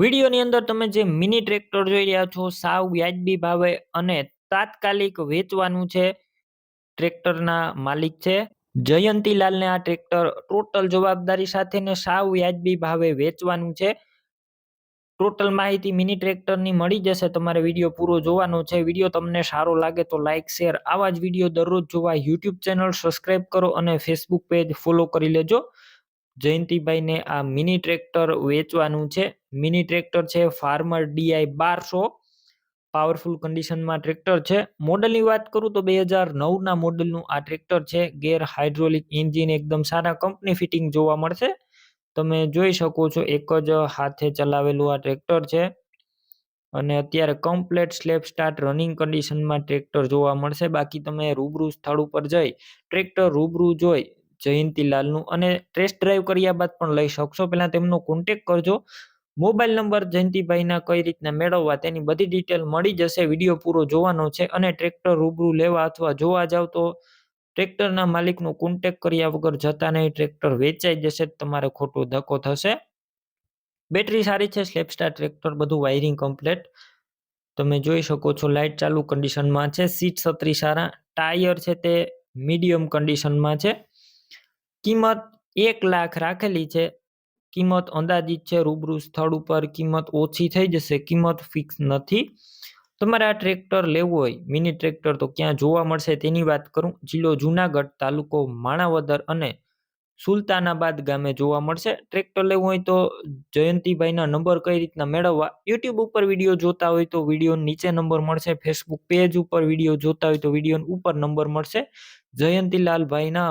વિડીયોની અંદર તમે જે મિની ટ્રેક્ટર જોઈ રહ્યા છો, સાવ વ્યાજબી ભાવે અને તાત્કાલિક વેચવાનું છે ટ્રેક્ટરના માલિક છે. જયંતીલાલને આ ટ્રેક્ટર ટોટલ જવાબદારી સાથે ને સાવ વ્યાજબી ભાવે વેચવાનું છે. ટોટલ માહિતી મિની ટ્રેક્ટરની મળી જશે, તમારે વીડિયો પૂરો જોવાનો છે. વીડિયો તમને સારો લાગે તો લાઇક શેર, આવા જ વીડિયો દરરોજ જોવા યુટ્યુબ ચેનલ સબસ્ક્રાઇબ કરો અને ફેસબુક પેજ ફોલો કરી લેજો. જયંતિભાઈને આ મિની ટ્રેક્ટર વેચવાનું છે. મિની ટ્રેક્ટર છે, ફાર્મર ડીઆઈ બારસો. પાવરફુલ કન્ડિશનમાં ટ્રેક્ટર છે. મોડલની વાત કરું તો બે હજાર નવના મોડલનું આ ટ્રેક્ટર છે. ગેર હાઇડ્રોલિક એન્જિન એકદમ સારા કંપની ફિટિંગ જોવા મળશે. તમે જોઈ શકો છો, એક જ હાથે ચલાવેલું આ ટ્રેક્ટર છે. અને અત્યારે કમ્પ્લેટ સ્લેપ સ્ટાર્ટ રનિંગ કન્ડિશનમાં ટ્રેક્ટર જોવા મળશે. બાકી તમે રૂબરૂ સ્થળ ઉપર જઈ, ટ્રેક્ટર રૂબરૂ જોઈ જયંતીલાલનું અને ટેસ્ટ ડ્રાઈવ કર્યા બાદ પણ લઈ શકશો. પહેલાં તેમનો કોન્ટેક કરજો. મોબાઈલ નંબર જયંતિભાઈના કઈ રીતના મેળવવા તેની બધી ડિટેલ મળી જશે. વીડિયો પૂરો જોવાનો છે અને ટ્રેક્ટર રૂબરૂ લેવા અથવા જોવા જાવ તો ટ્રેક્ટરના માલિકનો કોન્ટેક કર્યા વગર જતા નહીં. ટ્રેક્ટર વેચાઈ જશે તમારે ખોટો ધક્કો થશે. બેટરી સારી છે. સ્લેપસ્ટાર ટ્રેક્ટર બધું વાયરિંગ કમ્પ્લેટ તમે જોઈ શકો છો લાઇટ ચાલુ કન્ડિશનમાં છે. સીટ છત્રી સારા. ટાયર છે તે મીડિયમ કન્ડિશનમાં છે. કિંમત એક લાખ રાખેલી છે. કિંમત અંદાજિત છે, રૂબરૂ સ્થળ ઉપર કિંમત ઓછી થઈ જશે, કિંમત ફિક્સ નથી. તમારે આ ટ્રેક્ટર લેવું હોય મિની ટ્રેક્ટર તો ક્યાં જોવા મળશે તેની વાત કરું. જિલ્લો જુનાગઢ તાલુકો માણાવદર અને સુલતાનાબાદ ગામે જોવા મળશે. ટ્રેક્ટર લેવું હોય તો જયંતિભાઈના નંબર કઈ રીતના મેળવવા યુટ્યુબ ઉપર વીડિયો જોતા હોય તો વીડિયો નીચે નંબર મળશે ફેસબુક પેજ ઉપર વીડિયો જોતા હોય તો વીડિયો ઉપર નંબર મળશે. જયંતીલાલભાઈના